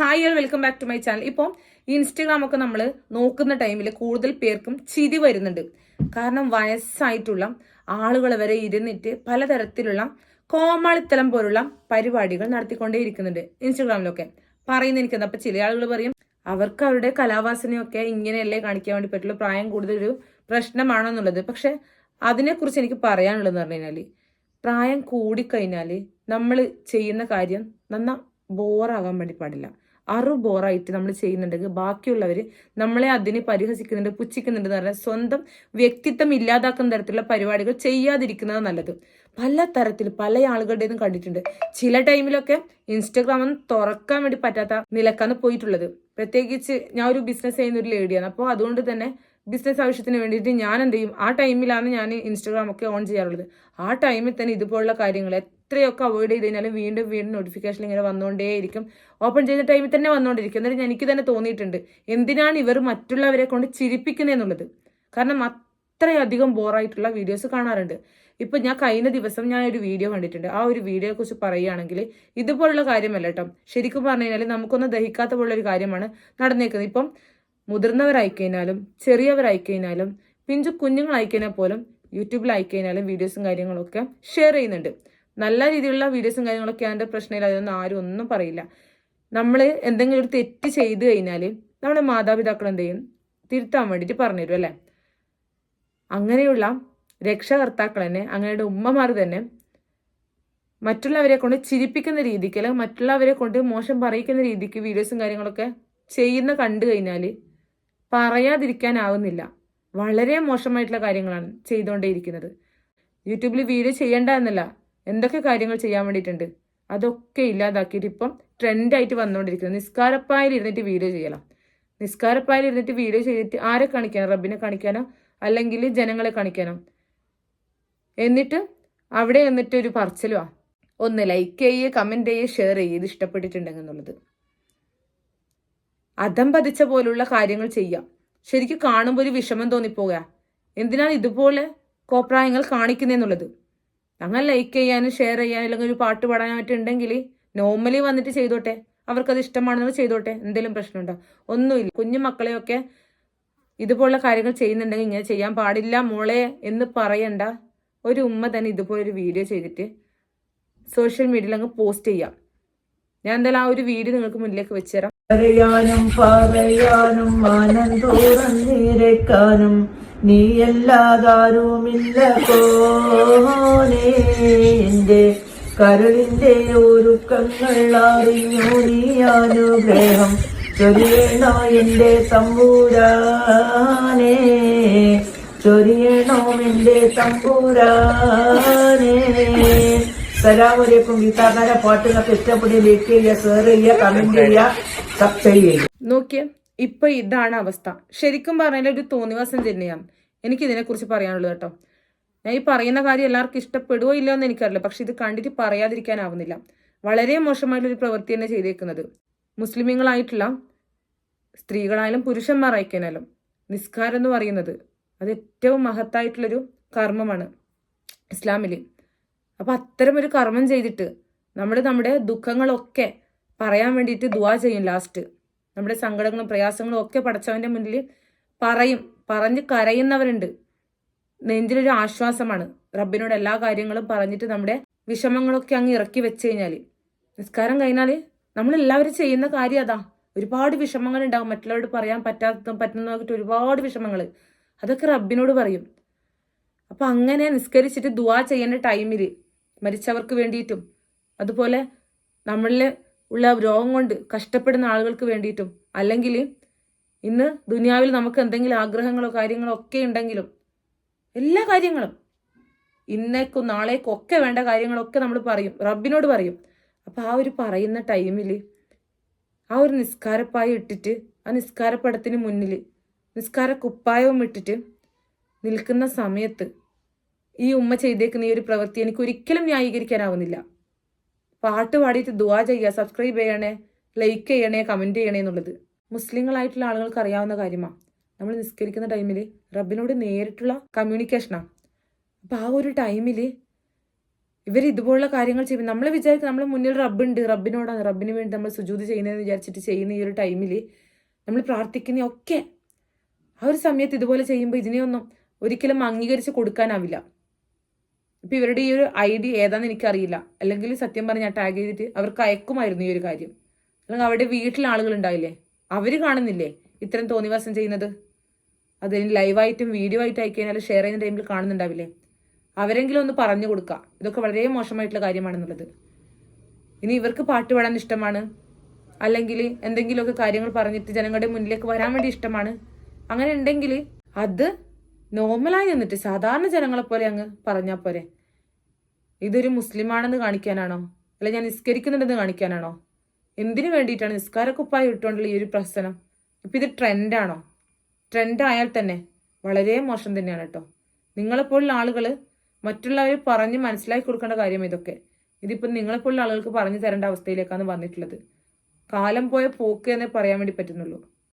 Hi all welcome back to my channel. ഇപ്പോൾ Instagram ഒക്കെ നമ്മൾ നോക്കുന്ന ടൈമിൽ കൂടുതൽ പേർക്കും ചിരി വരുന്നുണ്ട്. കാരണം വയസ്സായിട്ടുള്ള ആളുകൾ വരെ ഇരുന്നിട്ട് പലതരത്തിലുള്ള കോമാളിത്തലം പോലുള്ള പരിപാടികൾ നടത്തിക്കൊണ്ടേയിരിക്കുന്നുണ്ട് ഇൻസ്റ്റഗ്രാമിലൊക്കെ പറയുന്ന എനിക്കെന്താ അപ്പൊ ചില ആളുകൾ പറയും അവർക്ക് അവരുടെ കലാവാസനയൊക്കെ ഇങ്ങനെയല്ലേ കാണിക്കാൻ വേണ്ടി പറ്റുള്ളൂ പ്രായം കൂടുതലൊരു പ്രശ്നമാണെന്നുള്ളത് പക്ഷെ അതിനെക്കുറിച്ച് എനിക്ക് പറയാനുള്ളതെന്ന് പറഞ്ഞു കഴിഞ്ഞാൽ പ്രായം കൂടിക്കഴിഞ്ഞാൽ നമ്മൾ ചെയ്യുന്ന കാര്യം നന്നാ ബോറാകാൻ വേണ്ടി പാടില്ല. അറു ബോറായിട്ട് നമ്മൾ ചെയ്യുന്നുണ്ടെങ്കിൽ ബാക്കിയുള്ളവർ നമ്മളെ അതിനെ പരിഹസിക്കുന്നുണ്ട് പുച്ഛിക്കുന്നുണ്ട് എന്ന് പറഞ്ഞാൽ സ്വന്തം വ്യക്തിത്വം ഇല്ലാതാക്കുന്ന തരത്തിലുള്ള പരിപാടികൾ ചെയ്യാതിരിക്കുന്നത് നല്ലത്. പല തരത്തിൽ പല ആളുകളുടേതും കണ്ടിട്ടുണ്ട്. ചില ടൈമിലൊക്കെ ഇൻസ്റ്റഗ്രാം ഒന്നും തുറക്കാൻ വേണ്ടി പറ്റാത്ത നിലക്കാണ് പോയിട്ടുള്ളത്. പ്രത്യേകിച്ച് ഞാൻ ഒരു ബിസിനസ് ചെയ്യുന്ന ഒരു ലേഡിയാണ് അപ്പോൾ അതുകൊണ്ട് തന്നെ ബിസിനസ് ആവശ്യത്തിന് വേണ്ടിയിട്ട് ഞാൻ എന്ത് ചെയ്യും? ആ ടൈമിലാണ് ഞാൻ ഇൻസ്റ്റഗ്രാം ഒക്കെ ഓൺ ചെയ്യാറുള്ളത്. ആ ടൈമിൽ തന്നെ ഇതുപോലുള്ള കാര്യങ്ങൾ എത്രയൊക്കെ അവോയ്ഡ് ചെയ്ത് കഴിഞ്ഞാലും വീണ്ടും വീണ്ടും നോട്ടിഫിക്കേഷൻ ഇങ്ങനെ വന്നുകൊണ്ടേയിരിക്കും ഓപ്പൺ ചെയ്യുന്ന ടൈമിൽ തന്നെ വന്നുകൊണ്ടിരിക്കും എന്നിട്ട് എനിക്ക് തന്നെ തോന്നിയിട്ടുണ്ട് എന്തിനാണ് ഇവർ മറ്റുള്ളവരെ കൊണ്ട് ചിരിപ്പിക്കുന്നതെന്നുള്ളത് കാരണം അത്രയധികം ബോറായിട്ടുള്ള വീഡിയോസ് കാണാറുണ്ട്. ഇപ്പൊ ഞാൻ കഴിഞ്ഞ ദിവസം ഞാൻ ഒരു വീഡിയോ കണ്ടിട്ടുണ്ട്. ആ ഒരു വീഡിയോയെ കുറിച്ച് പറയുകയാണെങ്കിൽ ഇതുപോലുള്ള കാര്യമല്ല കേട്ടോ. ശരിക്കും പറഞ്ഞു കഴിഞ്ഞാൽ നമുക്കൊന്നും ദഹിക്കാത്ത പോലുള്ള ഒരു കാര്യമാണ് നടന്നേക്കുന്നത്. ഇപ്പം മുതിർന്നവരായി കഴിഞ്ഞാലും ചെറിയവരായി കഴിഞ്ഞാലും പിഞ്ചു കുഞ്ഞുങ്ങളായി കഴിഞ്ഞാൽ പോലും യൂട്യൂബിലായി കഴിഞ്ഞാലും വീഡിയോസും കാര്യങ്ങളൊക്കെ ഷെയർ ചെയ്യുന്നുണ്ട്. നല്ല രീതിയിലുള്ള വീഡിയോസും കാര്യങ്ങളൊക്കെ അതിന്റെ പ്രശ്നമില്ല. അതൊന്നും ആരും ഒന്നും പറയില്ല. നമ്മൾ എന്തെങ്കിലും ഒരു തെറ്റ് ചെയ്തു കഴിഞ്ഞാൽ നമ്മുടെ മാതാപിതാക്കൾ എന്ത് ചെയ്യും? തിരുത്താൻ വേണ്ടിയിട്ട് പറഞ്ഞു തരും അല്ലേ? അങ്ങനെയുള്ള രക്ഷകർത്താക്കൾ തന്നെ അങ്ങനെയുടെ ഉമ്മമാർ തന്നെ മറ്റുള്ളവരെ കൊണ്ട് ചിരിപ്പിക്കുന്ന രീതിക്ക് അല്ലെങ്കിൽ മറ്റുള്ളവരെ കൊണ്ട് മോശം പറയിക്കുന്ന രീതിക്ക് വീഡിയോസും കാര്യങ്ങളൊക്കെ ചെയ്യുന്ന കണ്ടു കഴിഞ്ഞാൽ പറയാതിരിക്കാനാവുന്നില്ല. വളരെ മോശമായിട്ടുള്ള കാര്യങ്ങളാണ് ചെയ്തുകൊണ്ടേയിരിക്കുന്നത്. യൂട്യൂബിൽ വീഡിയോ ചെയ്യേണ്ട എന്നല്ല. എന്തൊക്കെ കാര്യങ്ങൾ ചെയ്യാൻ വേണ്ടിയിട്ടുണ്ട്? അതൊക്കെ ഇല്ലാതാക്കിയിട്ട് ഇപ്പം ട്രെൻഡായിട്ട് വന്നുകൊണ്ടിരിക്കുന്നത് നിസ്കാരപ്പായിൽ ഇരുന്നിട്ട് വീഡിയോ ചെയ്യலாம் നിസ്കാരപ്പായിൽ ഇരുന്നിട്ട് വീഡിയോ ചെയ്തിട്ട് ആരെ കാണിക്കാനോ? റബ്ബിനെ കാണിക്കാനോ? അല്ലെങ്കിൽ ജനങ്ങളെ കാണിക്കാനോ? എന്നിട്ട് അവിടെ എന്നിട്ട് ഒരു പറച്ചിലുവാ. ഒന്ന് ലൈക്ക് ചെയ്യുക കമന്റ് ചെയ്യുക ഷെയർ ചെയ്യുക ഇത് ഇഷ്ടപ്പെട്ടിട്ടുണ്ടെങ്കിൽ എന്നുള്ളത് അധം പതിച്ച പോലുള്ള കാര്യങ്ങൾ ചെയ്യാം. ശരിക്കും കാണുമ്പോൾ ഒരു വിഷമം തോന്നിപ്പോകുക. എന്തിനാണ് ഇതുപോലെ കോപ്രായങ്ങൾ കാണിക്കുന്നതെന്നുള്ളത് അങ്ങനെ ലൈക്ക് ചെയ്യാനും ഷെയർ ചെയ്യാനും അല്ലെങ്കിൽ ഒരു പാട്ട് പാടാനായിട്ടുണ്ടെങ്കിൽ നോർമലി വന്നിട്ട് ചെയ്തോട്ടെ. അവർക്കത് ഇഷ്ടമാണെന്ന് ചെയ്തോട്ടെ. എന്തെങ്കിലും പ്രശ്നമുണ്ടോ? ഒന്നുമില്ല. കുഞ്ഞു മക്കളെയൊക്കെ ഇതുപോലുള്ള കാര്യങ്ങൾ ചെയ്യുന്നുണ്ടെങ്കിൽ ഇങ്ങനെ ചെയ്യാൻ പാടില്ല മോളെ എന്ന് പറയണ്ട. ഒരു ഉമ്മ തന്നെ ഇതുപോലൊരു വീഡിയോ ചെയ്തിട്ട് സോഷ്യൽ മീഡിയയിൽ അങ്ങ് പോസ്റ്റ് ചെയ്യാം. ഞാൻ എന്തായാലും ആ ഒരു വീഡിയോ നിങ്ങൾക്ക് മുന്നിലേക്ക് വെച്ചുതരാം. പറയാനും പറയാനും നീയല്ലാതാരുമില്ല കോനെ എന്റെ കരളിന്റെ ഒരുക്കങ്ങൾ അറിഞ്ഞു നീ അനുഗ്രഹം ചൊരിയണോ എന്റെ തമ്പൂരാനേ? ചൊരിയണോ എന്റെ തമ്പൂരാനേ? സലാമലേക്കും ഗീതാകാര പാട്ടുകളൊക്കെ ഇഷ്ടപ്പെടുക ലൈക്ക് ചെയ്യുക ഷെയർ ചെയ്യുക കമന്റ് ചെയ്യുക സബ്സ്ക്രൈബ് ചെയ്യുക. നോക്കിയേ. ഇപ്പൊ ഇതാണ് അവസ്ഥ. ശരിക്കും പറഞ്ഞാൽ ഒരു തോന്നിവാസം തന്നെയാണ്. എനിക്ക് ഇതിനെക്കുറിച്ച് പറയാനുള്ളത് കേട്ടോ. ഞാൻ ഈ പറയുന്ന കാര്യം എല്ലാവർക്കും ഇഷ്ടപ്പെടുവോ ഇല്ലയോ എന്ന് എനിക്കറിയില്ല. പക്ഷെ ഇത് കണ്ടിട്ട് പറയാതിരിക്കാനാവുന്നില്ല. വളരെ മോശമായിട്ടുള്ള ഒരു പ്രവൃത്തി തന്നെ ചെയ്തേക്കുന്നത്. മുസ്ലിമീങ്ങളായിട്ടുള്ള സ്ത്രീകളായാലും പുരുഷന്മാരായിക്കാനാലും നിസ്കാരം എന്ന് പറയുന്നത് അത് ഏറ്റവും മഹത്തായിട്ടുള്ളൊരു കർമ്മമാണ് ഇസ്ലാമിൽ അപ്പൊ അത്തരം ഒരു കർമ്മം ചെയ്തിട്ട് നമ്മൾ നമ്മുടെ ദുഃഖങ്ങളൊക്കെ പറയാൻ വേണ്ടിയിട്ട് ദുവാ ചെയ്യും ലാസ്റ്റ്. നമ്മുടെ സങ്കടങ്ങളും പ്രയാസങ്ങളും ഒക്കെ പടച്ചവന്റെ മുന്നിൽ പറയും. പറഞ്ഞ് കരയുന്നവരുണ്ട്. നെഞ്ചിലൊരു ആശ്വാസമാണ്. റബ്ബിനോട് എല്ലാ കാര്യങ്ങളും പറഞ്ഞിട്ട് നമ്മുടെ വിഷമങ്ങളൊക്കെ അങ്ങ് ഇറക്കി വെച്ച് കഴിഞ്ഞാൽ നിസ്കാരം കഴിഞ്ഞാൽ നമ്മൾ എല്ലാവരും ചെയ്യുന്ന കാര്യം അതാ. ഒരുപാട് വിഷമങ്ങൾ ഉണ്ടാകും മറ്റുള്ളവരോട് പറയാൻ പറ്റാത്ത പറ്റുന്നതായിട്ട് ഒരുപാട് വിഷമങ്ങൾ അതൊക്കെ റബ്ബിനോട് പറയും. അപ്പൊ അങ്ങനെ നിസ്കരിച്ചിട്ട് ദുവാ ചെയ്യേണ്ട ടൈമിൽ മരിച്ചവർക്ക് വേണ്ടിയിട്ടും അതുപോലെ നമ്മളിൽ ഉള്ള രോഗം കൊണ്ട് കഷ്ടപ്പെടുന്ന ആളുകൾക്ക് വേണ്ടിയിട്ടും അല്ലെങ്കിൽ ഇന്ന് ദുനിയാവിൽ നമുക്ക് എന്തെങ്കിലും ആഗ്രഹങ്ങളോ കാര്യങ്ങളോ ഒക്കെ ഉണ്ടെങ്കിലും എല്ലാ കാര്യങ്ങളും ഇന്നേക്കും നാളേക്കും ഒക്കെ വേണ്ട കാര്യങ്ങളൊക്കെ നമ്മൾ പറയും റബ്ബിനോട് പറയും. അപ്പോൾ ആ ഒരു പറയുന്ന ടൈമിൽ ആ ഒരു നിസ്കാരപ്പായ ഇട്ടിട്ട് ആ നിസ്കാരപ്പടത്തിന് മുന്നിൽ നിസ്കാര കുപ്പായവും ഇട്ടിട്ട് നിൽക്കുന്ന സമയത്ത് ഈ ഉമ്മ ചെയ്തേക്കുന്ന ഈ ഒരു പ്രവൃത്തി എനിക്ക് ഒരിക്കലും ന്യായീകരിക്കാനാവുന്നില്ല. പാട്ട് പാടിയിട്ട് ദുവാ ചെയ്യുക സബ്സ്ക്രൈബ് ചെയ്യണേ ലൈക്ക് ചെയ്യണേ കമന്റ് ചെയ്യണേ എന്നുള്ളത്. മുസ്ലിങ്ങളായിട്ടുള്ള ആളുകൾക്ക് അറിയാവുന്ന കാര്യമാണ് നമ്മൾ നിസ്കരിക്കുന്ന ടൈമിൽ റബ്ബിനോട് നേരിട്ടുള്ള കമ്മ്യൂണിക്കേഷനാണ് അപ്പം ആ ഒരു ടൈമിൽ ഇവർ ഇതുപോലുള്ള കാര്യങ്ങൾ ചെയ്യും നമ്മൾ വിചാരിക്കും നമ്മൾ മുന്നിൽ റബ്ബുണ്ട് റബ്ബിനോടാണ് റബ്ബിന് വേണ്ടി നമ്മൾ സുജൂത് ചെയ്യുന്നതെന്ന് വിചാരിച്ചിട്ട് ചെയ്യുന്ന ഈ ഒരു ടൈമിൽ നമ്മൾ പ്രാർത്ഥിക്കുന്ന ഒക്കെ ആ ഒരു സമയത്ത് ഇതുപോലെ ചെയ്യുമ്പോൾ ഇതിനെയൊന്നും ഒരിക്കലും അംഗീകരിച്ച് കൊടുക്കാനാവില്ല. ഇപ്പം ഇവരുടെ ഈ ഒരു ഐ ഡി ഏതാന്ന് എനിക്കറിയില്ല. അല്ലെങ്കിൽ സത്യം പറഞ്ഞ ടാഗ് ചെയ്തിട്ട് അവർക്ക് അയക്കുമായിരുന്നു ഈ ഒരു കാര്യം. അല്ലെങ്കിൽ അവരുടെ വീട്ടിൽ ആളുകൾ ഉണ്ടാവില്ലേ അവർ കാണുന്നില്ലേ ഇത്തരം തോന്നിവാസം ചെയ്യുന്നത്? അത് ലൈവായിട്ടും വീഡിയോ ആയിട്ട് അയക്കഴിഞ്ഞാൽ ഷെയർ ചെയ്യുന്ന ടൈമിൽ കാണുന്നുണ്ടാവില്ലേ? അവരെങ്കിലും ഒന്ന് പറഞ്ഞു കൊടുക്കുക ഇതൊക്കെ വളരെ മോശമായിട്ടുള്ള കാര്യമാണെന്നുള്ളത്. ഇനി ഇവർക്ക് പാട്ട് പാടാൻ ഇഷ്ടമാണ്? അല്ലെങ്കിൽ എന്തെങ്കിലുമൊക്കെ കാര്യങ്ങൾ പറഞ്ഞിട്ട് ജനങ്ങളുടെ മുന്നിലേക്ക് വരാൻ വേണ്ടി ഇഷ്ടമാണ്? അങ്ങനെ ഉണ്ടെങ്കിൽ അത് നോർമലായി നിന്നിട്ട് സാധാരണ ജനങ്ങളെ പോലെ അങ്ങ് പറഞ്ഞാൽ പോരെ. ഇതൊരു മുസ്ലിമാണെന്ന് കാണിക്കാനാണോ? അല്ല ഞാൻ നിസ്കരിക്കുന്നുണ്ടെന്ന് കാണിക്കാനാണോ? എന്തിനു വേണ്ടിയിട്ടാണ് നിസ്കാരക്കുപ്പായി ഇട്ടുകൊണ്ടുള്ള ഈ ഒരു പ്രശ്നം? ഇപ്പം ഇത് ട്രെൻഡാണോ? ട്രെൻഡായാൽ തന്നെ വളരെ മോശം തന്നെയാണ് കേട്ടോ. നിങ്ങളെപ്പോലുള്ള ആളുകൾ മറ്റുള്ളവർ പറഞ്ഞ് മനസ്സിലാക്കി കൊടുക്കേണ്ട കാര്യം ഇതൊക്കെ. ഇതിപ്പം നിങ്ങളെപ്പോലുള്ള ആളുകൾക്ക് പറഞ്ഞു തരേണ്ട അവസ്ഥയിലേക്കാണ് വന്നിട്ടുള്ളത്. കാലം പോയ പോക്ക് എന്നേ പറയാൻ വേണ്ടി പറ്റുന്നുള്ളൂ.